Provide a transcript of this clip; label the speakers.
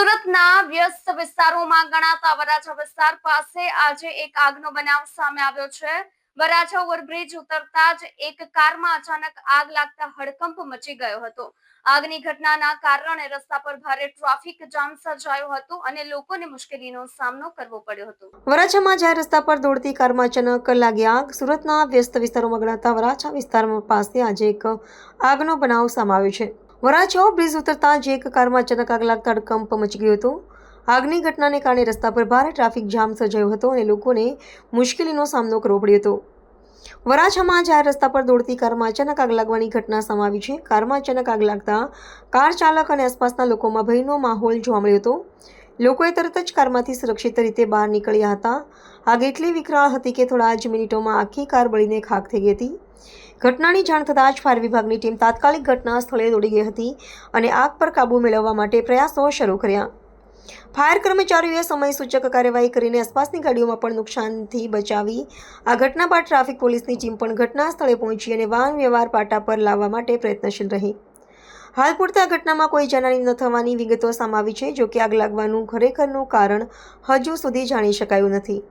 Speaker 1: સુરતના વ્યસ્ત વિસ્તારોમાં ગણાતા વરાછા વિસ્તાર પાસે આજે એક આગનો બનાવ સામે આવ્યો છે. વરાછા ઓવરબ્રિજ ઉતરતા જ એક કારમાં અચાનક આગ લાગતા હડકંપ મચી ગયો હતો. આગની ઘટનાના કારણે રસ્તા પર ભારે ટ્રાફિક જામ સર્જાયો હતો અને લોકોને મુશ્કેલીનો સામનો કરવો પડ્યો હતો.
Speaker 2: વરાછામાં જ્યાં રસ્તા પર દોડતી કારમાં અચાનક લાગી આગ, સુરતના વ્યસ્ત વિસ્તારોમાં ગણાતા વરાછા વિસ્તારમાં પાસે આજે એક આગનો બનાવ સામે આવ્યો છે. વરાછા બ્રિજ ઉતરતા જ એક કારમાં અચાનક આગ લાગતા હડકંપ મચી ગયો હતો. આગની ઘટનાને કારણે રસ્તા પર ભારે ટ્રાફિક જામ સર્જાયો હતો અને લોકોને મુશ્કેલીનો સામનો કરવો પડ્યો હતો. વરાછામાં જાહેર રસ્તા પર દોડતી કારમાં અચાનક આગ લાગવાની ઘટના સમાવી છે. કારમાં અચાનક આગ લાગતા કાર ચાલક અને આસપાસના લોકોમાં ભયનો માહોલ જોવા મળ્યો હતો. લોકોએ તરત જ કારમાંથી સુરક્ષિત રીતે બહાર નીકળ્યા હતા. આગ એટલી વિકરાળ હતી કે થોડા જ મિનિટોમાં આખી કાર બળીને ખાક થઈ ગઈ હતી. ઘટનાની જાણ થતાં જ ફાયર વિભાગની ટીમ તાત્કાલિક ઘટના સ્થળે દોડી ગઈ હતી અને આગ પર કાબૂ મેળવવા માટે પ્રયાસો શરૂ કર્યા. ફાયર કર્મચારીઓએ સમય સૂચક કાર્યવાહી કરીને આસપાસની ગાડીઓમાં પણ નુકસાનથી બચાવી. આ ઘટના બાદ ટ્રાફિક પોલીસની ટીમ પણ ઘટના સ્થળે પહોંચી અને વાહન વ્યવહાર પાટા પર લાવવા માટે પ્રયત્નશીલ રહી. હાલ પૂરતા ઘટનામાં કોઈ જાનહાની ન થવાની વિગતો સામે આવી છે, જો કે આગ લાગવાનું ખરેખરનું કારણ હજુ સુધી જાણી શકાયું નથી.